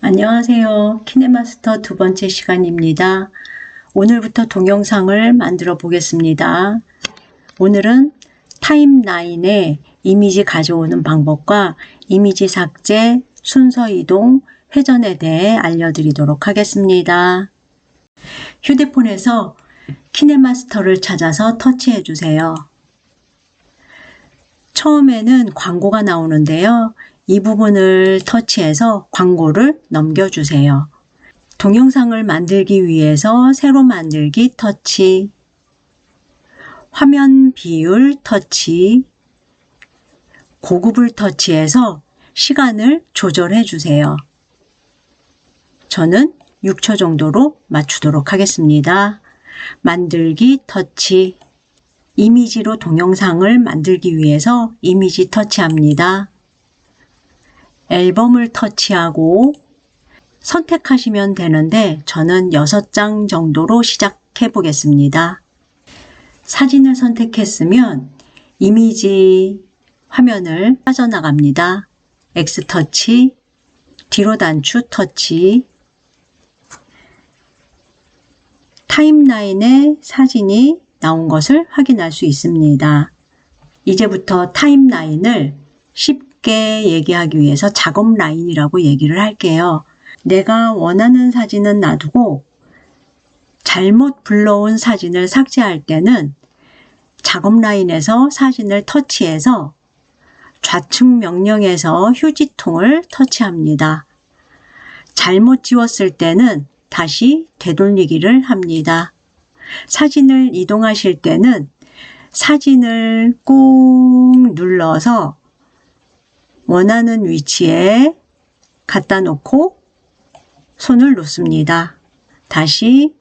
안녕하세요. 키네마스터 두 번째 시간입니다. 오늘부터 동영상을 만들어 보겠습니다. 오늘은 타임라인에 이미지 가져오는 방법과 이미지 삭제, 순서 이동, 회전에 대해 알려드리도록 하겠습니다. 휴대폰에서 키네마스터를 찾아서 터치해 주세요. 처음에는 광고가 나오는데요. 이 부분을 터치해서 광고를 넘겨주세요. 동영상을 만들기 위해서 새로 만들기 터치, 화면 비율 터치, 고급을 터치해서 시간을 조절해 주세요. 저는 6초 정도로 맞추도록 하겠습니다. 만들기 터치, 이미지로 동영상을 만들기 위해서 이미지 터치합니다. 앨범을 터치하고 선택하시면 되는데 저는 6장 정도로 시작해 보겠습니다. 사진을 선택했으면 이미지 화면을 빠져나갑니다. X터치, 뒤로 단추 터치, 타임라인에 사진이 나온 것을 확인할 수 있습니다. 이제부터 타임라인을 쉽게 얘기하기 위해서 작업 라인이라고 얘기를 할게요. 내가 원하는 사진은 놔두고 잘못 불러온 사진을 삭제할 때는 작업 라인에서 사진을 터치해서 좌측 명령에서 휴지통을 터치합니다. 잘못 지웠을 때는 다시 되돌리기를 합니다. 사진을 이동하실 때는 사진을 꾹 눌러서 원하는 위치에 갖다 놓고 손을 놓습니다. 다시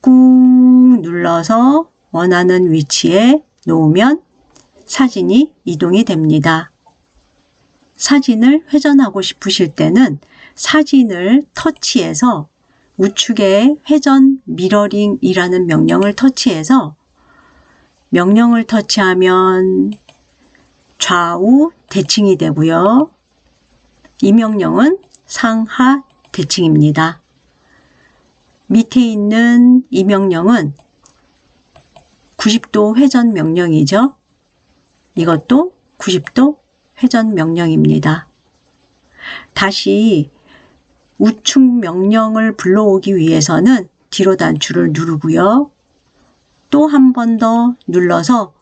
꾹 눌러서 원하는 위치에 놓으면 사진이 이동이 됩니다. 사진을 회전하고 싶으실 때는 사진을 터치해서 우측에 회전 미러링이라는 명령을 터치해서 명령을 터치하면 좌우 대칭이 되고요. 이 명령은 상하 대칭입니다. 밑에 있는 이 명령은 90도 회전 명령이죠. 이것도 90도 회전 명령입니다. 다시 우측 명령을 불러오기 위해서는 뒤로 단추를 누르고요. 또 한 번 더 눌러서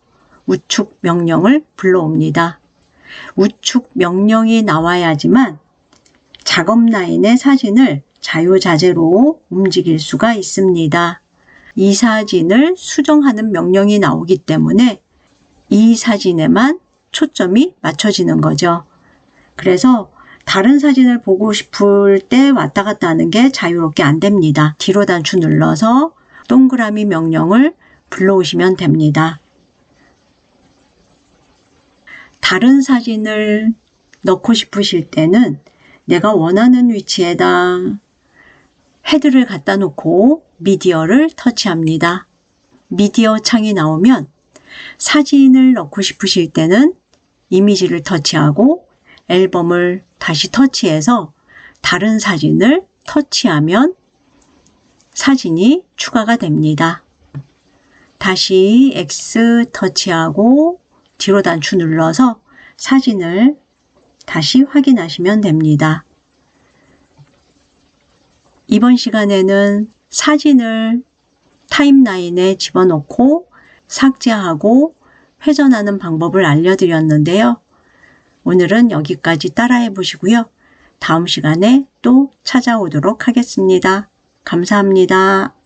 우측 명령을 불러옵니다. 우측 명령이 나와야지만 작업 라인의 사진을 자유자재로 움직일 수가 있습니다. 이 사진을 수정하는 명령이 나오기 때문에 이 사진에만 초점이 맞춰지는 거죠. 그래서 다른 사진을 보고 싶을 때 왔다 갔다 하는 게 자유롭게 안 됩니다. 뒤로 단추 눌러서 동그라미 명령을 불러오시면 됩니다. 다른 사진을 넣고 싶으실 때는 내가 원하는 위치에다 헤드를 갖다 놓고 미디어를 터치합니다. 미디어 창이 나오면 사진을 넣고 싶으실 때는 이미지를 터치하고 앨범을 다시 터치해서 다른 사진을 터치하면 사진이 추가가 됩니다. 다시 X 터치하고 뒤로 단추 눌러서 사진을 다시 확인하시면 됩니다. 이번 시간에는 사진을 타임라인에 집어넣고 삭제하고 회전하는 방법을 알려드렸는데요. 오늘은 여기까지 따라해 보시고요. 다음 시간에 또 찾아오도록 하겠습니다. 감사합니다.